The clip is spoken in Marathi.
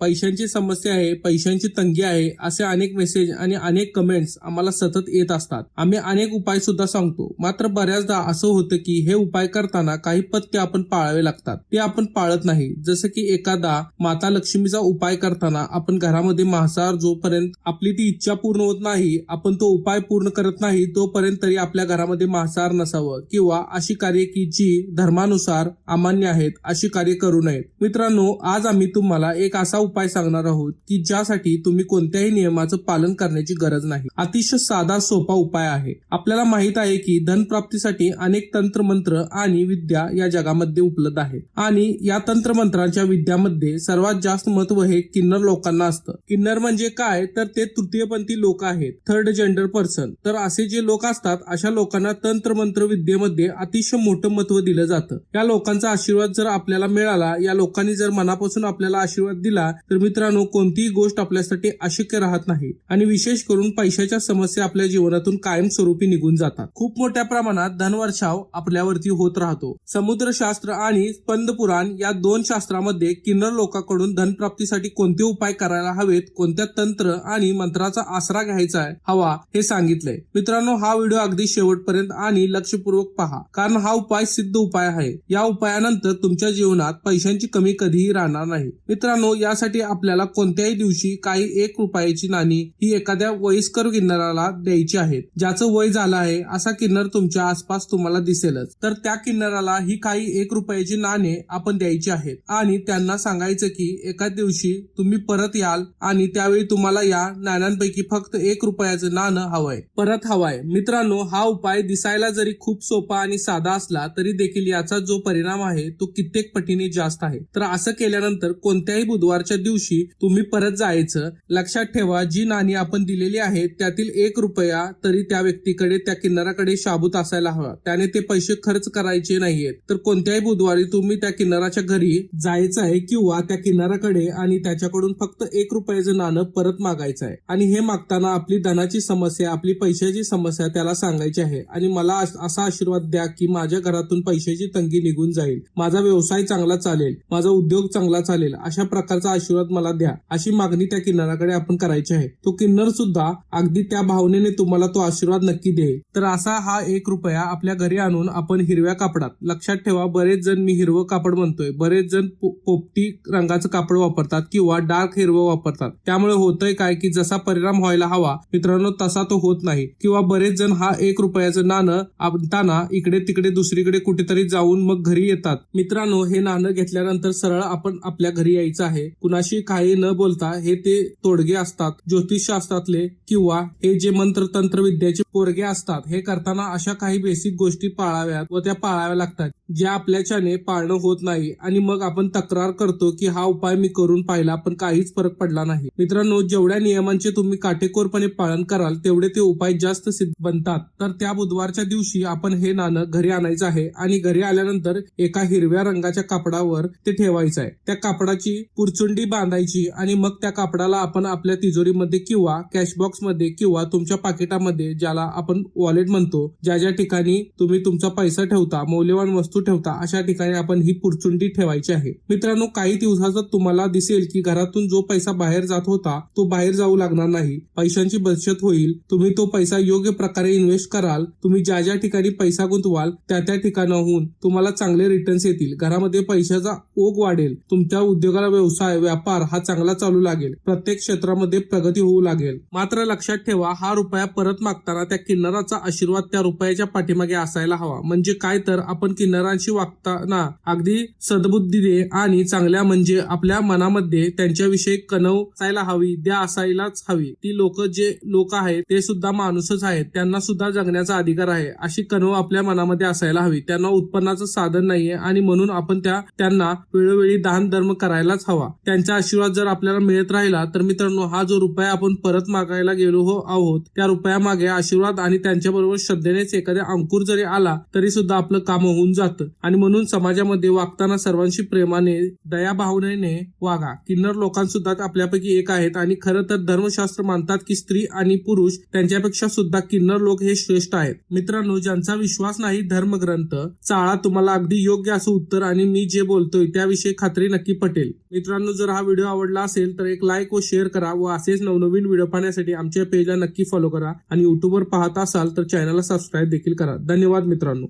पैशांची समस्या आहे पैशांची तंगी आहे असे अनेक मेसेज आणि अनेक कमेंट्स आम्हाला सतत येत असतात. आम्ही अनेक उपाय सुद्धा सांगतो. मात्र बऱ्याचदा असं होतं की हे उपाय करताना काही पथ्य आपण पाळावे लागतात. ते आपण पाळत नाही. जसं की एखादा माता लक्ष्मीचा उपाय करताना आपण घरामध्ये मांसाहार जोपर्यंत आपली ती इच्छा पूर्ण होत नाही आपण तो उपाय पूर्ण करत नाही तोपर्यंत तरी आपल्या घरामध्ये मांसाहार नसावं. किंवा अशी कार्य की जी धर्मानुसार अमान्य आहेत अशी कार्य करू नयेत. मित्रांनो आज आम्ही तुम्हाला एक असा उपाय सांगणार आहोत की ज्यासाठी तुम्ही कोणत्याही नियमाचं पालन करण्याची गरज नाही. अतिशय साधा सोपा उपाय आहे. आपल्याला माहीत आहे की धनप्राप्तीसाठी अनेक तंत्र मंत्र आणि विद्या या जगामध्ये उपलब्ध आहेत. आणि या तंत्र मंत्रांच्या विद्यामध्ये सर्वात जास्त महत्त्व हे किन्नर लोकांना असतं. किन्नर म्हणजे काय? तर ते तृतीयपंथी लोक आहेत. Third gender person. तर असे जे लोक असतात अशा लोकांना तंत्र मंत्र विद्येमध्ये अतिशय मोठं महत्त्व दिलं जातं. या लोकांचा आशीर्वाद जर आपल्याला मिळाला या लोकांनी जर मनापासून आपल्याला आशीर्वाद दिला तर मित्रांनो कोणतीही गोष्ट आपल्यासाठी अशक्य राहत नाही. आणि विशेष करून पैशाच्या समस्या आपल्या जीवनातून कायमस्वरूपी निघून जातात. खूप मोठ्या प्रमाणात धनवर्षाव आपल्यावरती होत राहतो. समुद्रशास्त्र आणि स्पंद पुराण या दोन शास्त्रामध्ये किन्नर लोकांकडून धनप्राप्तीसाठी कोणते उपाय करायला हवेत कोणत्या तंत्र आणि मंत्राचा आसरा घ्यायचा आहे हवा हे सांगितलंय. मित्रांनो हा व्हिडिओ अगदी शेवटपर्यंत आणि लक्षपूर्वक पहा. कारण हा उपाय सिद्ध उपाय आहे. या उपायानंतर तुमच्या जीवनात पैशांची कमी कधीही राहणार नाही. मित्रांनो यासाठी आपल्याला कोणत्याही दिवशी काही एक रुपयाची नाणी ही एखाद्या वयस्कर किन्नराला द्यायची आहेत. ज्याचं वय झालं आहे असा किन्नर तुमच्या आसपास तुम्हाला दिसेलच. तर त्या किन्नराला ही काही एक रुपयाची नाणे आपण द्यायची आहेत. आणि त्यांना सांगायचं की एका दिवशी तुम्ही परत याल आणि त्यावेळी तुम्हाला या नाण्यांपैकी फक्त एक रुपयाचं नाणं हवंय. परत हवाय. मित्रांनो हा उपाय दिसायला जरी खूप सोपा आणि साधा असला तरी देखील याचा जो परिणाम आहे तो कित्येक पटीने जास्त आहे. तर असं केल्यानंतर कोणत्याही बुधवारच्या दिवशी तुम्ही परत जायचं. लक्षात ठेवा जी नाणी आपण दिलेली आहेत त्यातील एक रुपया तरी त्या व्यक्तीकडे त्या किन्नराकडे शाबूत असायला हवा. त्याने ते पैसे खर्च करायचे नाहीयेत. तर कोणत्याही बुधवारी तुम्ही त्या किन्नराच्या घरी जायचं आहे किंवा त्या किन्नराकडे आणि त्याच्याकडून फक्त एक रुपयाचं नाणं परत मागायचं आहे. आणि हे मागताना आपली धनाची समस्या आपली पैशाची समस्या त्याला सांगायची आहे. आणि मला असा आशीर्वाद द्या की माझ्या घरातून पैशाची तंगी निघून जाईल. माझा व्यवसाय चांगला चालेल. माझा उद्योग चांगला चालेल. अशा प्रकारचा आशीर्वाद मला द्या. अशी मागणी त्या किन्नराकडे आपण करायची आहे. तो किन्नर सुद्धा अगदी त्या भावनेने तुम्हाला तो आशीर्वाद नक्की देईल. तर असा हा एक रुपया आपल्या घरी आणून आपण हिरव्या कापडात लक्षात ठेवा बरेच जण मी हिरवं कापड म्हणतोय. बरेच जण पोपटी रंगाचं कापड वापरतात किंवा डार्क हिरवं वापरतात. त्यामुळे होतंय काय की जसा परिणाम व्हायला हवा मित्रांनो तसा तो होत नाही. किंवा बरेच जण हा एक रुपयाचं नाणं आणताना इकडे तिकडे दुसरीकडे कुठेतरी जाऊन मग घरी येतात. मित्रांनो हे नाणं घेतल्यानंतर सरळ आपण आपल्या घरी यायचं आहे. कुणा कुणाशी काही न बोलता हे ते तोडगे असतात ज्योतिषशास्त्रातले किंवा हे जे मंत्र तंत्र विद्याचे पोरगे असतात हे करताना अशा काही बेसिक गोष्टी पाळाव्यात व त्या पाळाव्या लागतात. जे आपल्याच्याने पाळणं होत नाही आणि मग आपण तक्रार करतो की हा उपाय मी करून पाहिला पण काहीच फरक पडला नाही. मित्रांनो जेवढ्या नियमांचे तुम्ही काटेकोरपणे पालन कराल तेवढे ते उपाय जास्त सिद्ध बनतात. तर त्या बुधवारच्या दिवशी आपण हे नाणं घरी आणायचं आहे आणि घरी आल्यानंतर एका हिरव्या रंगाच्या कापडावर ते ठेवायचं आहे. त्या कापडाची पुरचुंडी बांधायची आणि मग त्या कापडाला आपण आपल्या तिजोरीमध्ये किंवा कॅश बॉक्समध्ये किंवा तुमच्या पाकिटामध्ये ज्याला आपण वॉलेट म्हणतो ज्या ज्या ठिकाणी तुम्ही तुमचा पैसा ठेवता मौल्यवान वस्तू ठेवता अशा ठिकाणी आपण ही पुरचुंडी ठेवायची आहे. मित्रांनो काही दिवसात तुम्हाला दिसेल की घरातून जो पैसा बाहेर जात होता तो बाहेर जाऊ लागणार नाही. पैशांची बचत होईल. तुम्ही तो पैसा योग्य प्रकारे इन्व्हेस्ट कराल. तुम्ही ज्या ज्या ठिकाणी पैसा गुंतवाल त्या त्या ठिकाणाहून तुम्हाला चांगले रिटर्न्स येतील. घरामध्ये पैशाचा ओघ वाढेल. तुमच्या उद्योगाला व्यवसाय व्यापार हा चांगला चालू लागेल. प्रत्येक क्षेत्रामध्ये प्रगती होऊ लागेल. मात्र लक्षात ठेवा हा रुपया परत मागताना त्या किन्नराचा आशीर्वाद त्या रुपयाच्या पाठीमागे असायला हवा. म्हणजे काय तर आपण किन्नर इतरांशी वागताना अगदी सद्बुद्धीने आणि चांगल्या म्हणजे आपल्या मनामध्ये त्यांच्याविषयी कणव असायला हवी द्या असायलाच हवी. ती लोक जे लोक आहेत ते सुद्धा माणूसच आहेत. त्यांना सुद्धा जगण्याचा अधिकार आहे. अशी कणव आपल्या मनामध्ये असायला हवी. त्यांना उत्पन्नाचं साधन नाहीये आणि म्हणून आपण त्या त्यांना वेळोवेळी दान धर्म करायलाच हवा. त्यांचा आशीर्वाद जर आपल्याला मिळत राहिला तर मित्रांनो हा जो रुपया आपण परत मागायला गेलो हो आहोत त्या रुपया मागे आशीर्वाद आणि त्यांच्याबरोबर श्रद्धेनेच एखाद्या अंकुर जरी आला तरी सुद्धा आपलं काम होऊन जातं. जातं. आणि म्हणून समाजामध्ये वागताना सर्वांशी प्रेमाने दयाभावनेने वागा. किन्नर लोकांसुद्धा आपल्यापैकी एक आहेत आणि खरं तर धर्मशास्त्र मानतात की स्त्री आणि पुरुष त्यांच्यापेक्षा सुद्धा किन्नर लोक हे श्रेष्ठ आहेत. मित्रांनो ज्यांचा विश्वास नाही धर्मग्रंथ चाळा तुम्हाला अगदी योग्य असं उत्तर आणि मी जे बोलतोय त्याविषयी खात्री नक्की पटेल. मित्रांनो जर हा व्हिडिओ आवडला असेल तर एक लाईक व शेअर करा व असेच नवनवीन व्हिडिओ पाहण्यासाठी आमच्या पेजला नक्की फॉलो करा आणि युट्यूबवर पाहत असाल तर चॅनलला सबस्क्राईब देखील करा. धन्यवाद मित्रांनो.